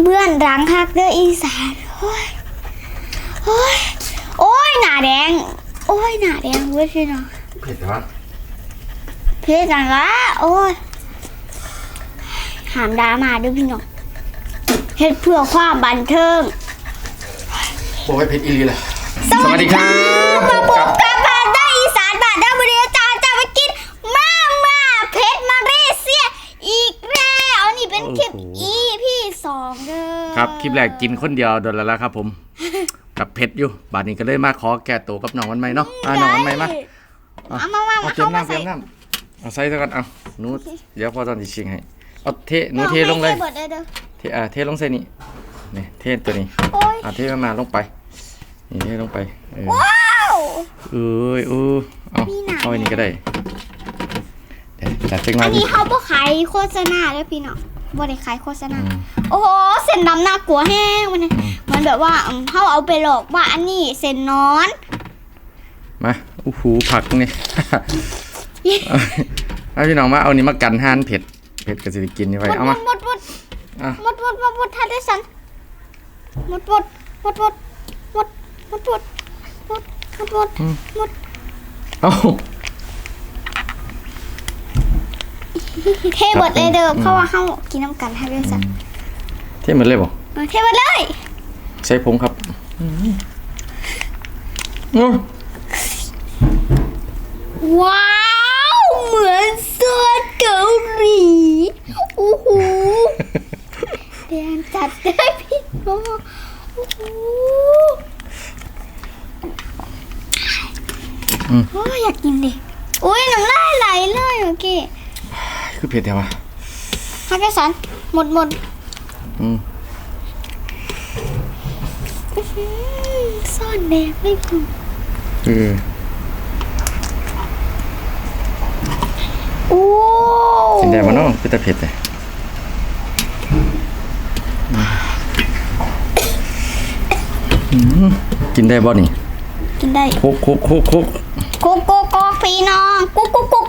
เบื้อนหลังคักเด้ออีสาน โอ้ย โอ้ย โอ้ย หน้าแดง โอ้ย หน้าแดงเว้ยพี่น้องเผ็ดเหรอเพื่อนละโอ้ย หามดรามาด้วยพี่น้องเฮ็ดเพื่อความบันเทิง บอกให้เผ็ดอีหลีเลยสวัสดีครับมาพบกับบ้านได้อีสานบ้านได้บริจาจะมากินมาม่าเพชรมาเลเซียอีกแล้วนี่เป็นคลิปโอ้โหอีพี่ สองเด้อครับคลิปแรกกินคนเดียวโดนแล้วละครับ ผม กับเพชรอยู่บาดนี้ก็เลยมาขอแก้ตัวกับน้องวันใหม่เนาะอ่าน้องวันใหม่มาเอามามาเอามาเตรียเข้ามมาน้ำเตรีใส่ยมน้ำเอาใส่ซะก่อนเอาหนูเดี๋ยวพอตอนที่ชิงให้เอาเทหนูเทลงเลยอาไปเด้อเทอ่าเทลงใส่นี่นี่เทตัวนี้โอ้ยอ่าเทมามาลงไปนี่เทลงไปเออว้าวเอ้ยอู้เอามีหนังเอาอันนี้ก็ได้เดี๋ยวจัดจังหน่อัอยนดินี้เขาบ่ขายโฆษณาแล้วพี่น้อง บ่ได้ขายโฆษณาอืมโอ้โห เส้นดำน่ากลัวแห้งมันเนี่ยมันแบบว่าอืมเขาเอาไปหลอกว่าอันนี้เส้นนอน มาอู้หูผักนี่เอาพี่น้องมาเอานี่มากันห่านเผ็ด เผ็ดก็สิได้กินนี่ไว้หมดเอาหมมาดหมดหมดอะหมดหมดหมดหมดทันได้สันหมดหมดหมดหมดหมดหมดหมดหมดหมดหมดหมดเอา เทหมดเลยเด้อเพราะว่าเขากินน้ำกันให้ด้วยสันเท่เหมือนเลยบ่เออเทหมดเลย ใส่ผงครับอืมว้าว เหมือนซอสเกาหลีโอ้โหแดงจัดเลยพี่น้องโอ้โหโอ้ยอยากกินดิอุ้ยน้ำลายไหลเลยเมื่อกี้คื อเผ็ดแท้วะฮักเกสันหมดหมดอืมอื้อหือซ่อนแดงไม่พอเออโอ้กินได้บ่เนาะคือแต่เผ็ดเลยอืมกินได้บ่นี่กินได้คุกคุกคุกคุก กุ๊กกุ๊กกุ๊กพี่น้องกุ๊กกุ๊กกุ๊ก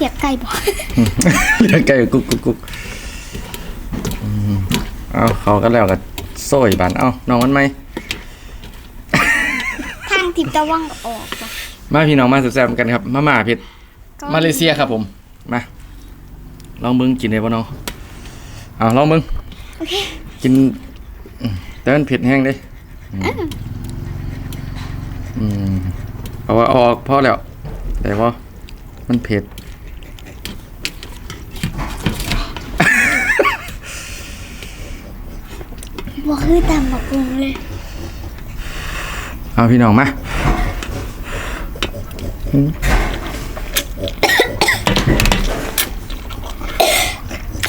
อยากไก่บ่เรียกไก่กุกกุกกุกอืมเอาเขากันแล้วก็โซ่ยบานเอาน้องมันไหมทางทิพย์ตะวันออกบ่มาพี่น้องมาแซ่บๆกันครับ มาม่าเผ็ดมาเลเซียครับผม มาลองมึงกินได้ป่ะน้องเอาลองมึงโอเคกินอืมแต่มันเผ็ดแห้งเลยอืมอืมเอาว่าเอาออกพอแล้วแต่ว่ามันเผ็ด บ่คือตำบักหุ่งเลยเอาพี่น้องมา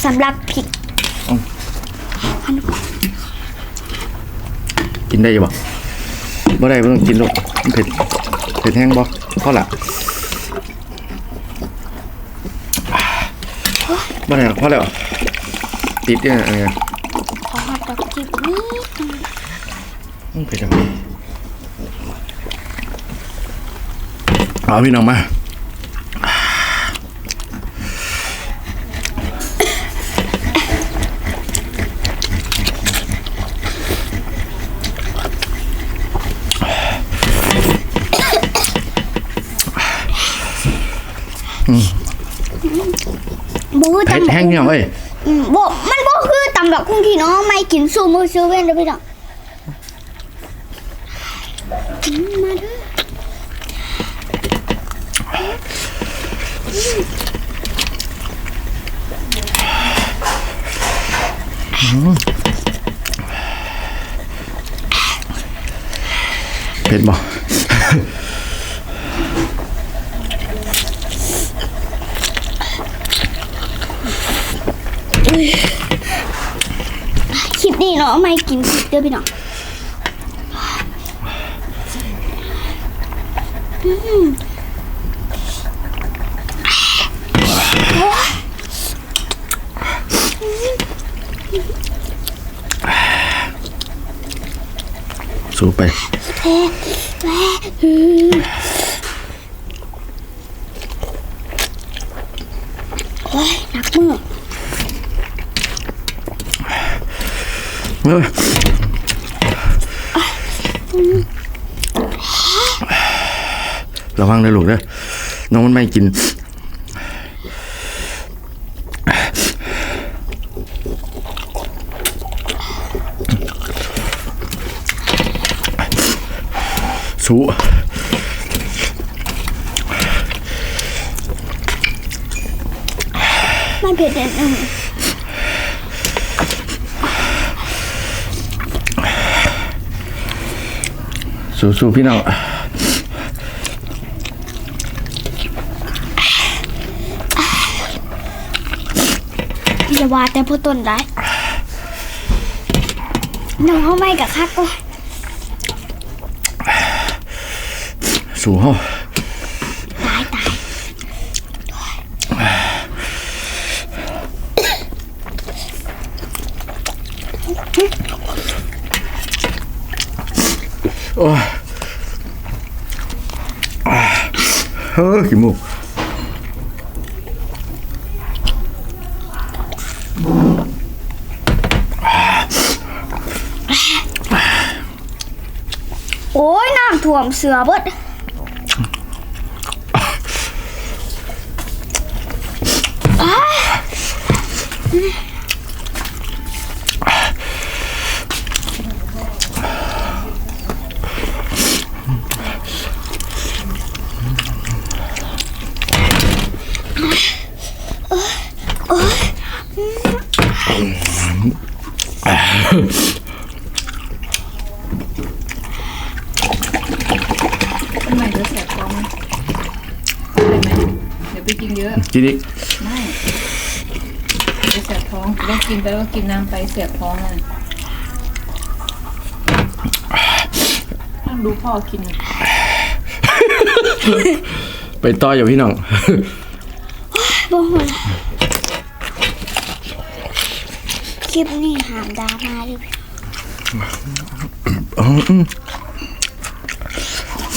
สำหรับพริกกินได้อยู่บ่บ่ได้บ่ต้องกินลูกมันเผ็ดเผ็ดแห้งบ่พอละบ่ได้หรอกพอแล้วติดเนี่ยเออขอฮอตดอกจิบนี้ มันเผ็ดจังเลยเอาพี่น้องมาบ่คือเผ็ดตำบักแห้งหุ่งพี่น้องเอ้ยอืมบ่มันบ่คือตำบักหุ่งที่น้องไม่กินซูมือซูเว่นเด้อพี่น้องอื มมาเด้อเผ็ดบ่คลิปนี้น้องไม่กินพริกเด้อพี่น้องอืม สูบไป โอ้ยหนักมือเอ้ยระวังเลยลูกเด้อน้องมันไม่กิน สู มันเผ็ดนิดนึงสูสูพี่น้องอย่าว่าแต่ผู้ต้นได้น้องเข้าไม่กับคักก็ สูเฮา ตายตาย โอ้ยเฮ้ยขี้มูกโอ้ยน้ำท่วมเสือเบิดอ้า ทำไมจะแสบท้องเป็นไหมเดี๋ยวไปกินเยอะ กินอีกไม่จะแสบท้องต้องกินไปแล้วก็กินน้ำไปเสียบท้องเลยต้องดูพ่อกิน ไปต่ออย่าพี่น้อง บ่หัวละ คลิปนี้หามดราม่าดิ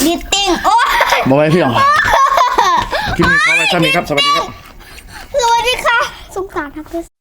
ดิตติ้งโอ้ยบอกไว้พี่น้องคลิปนี้ขอไว้ซ้ำนี้ครับ สวัสดีครับ สวัสดีค่ะ สงสารทักเพื่อน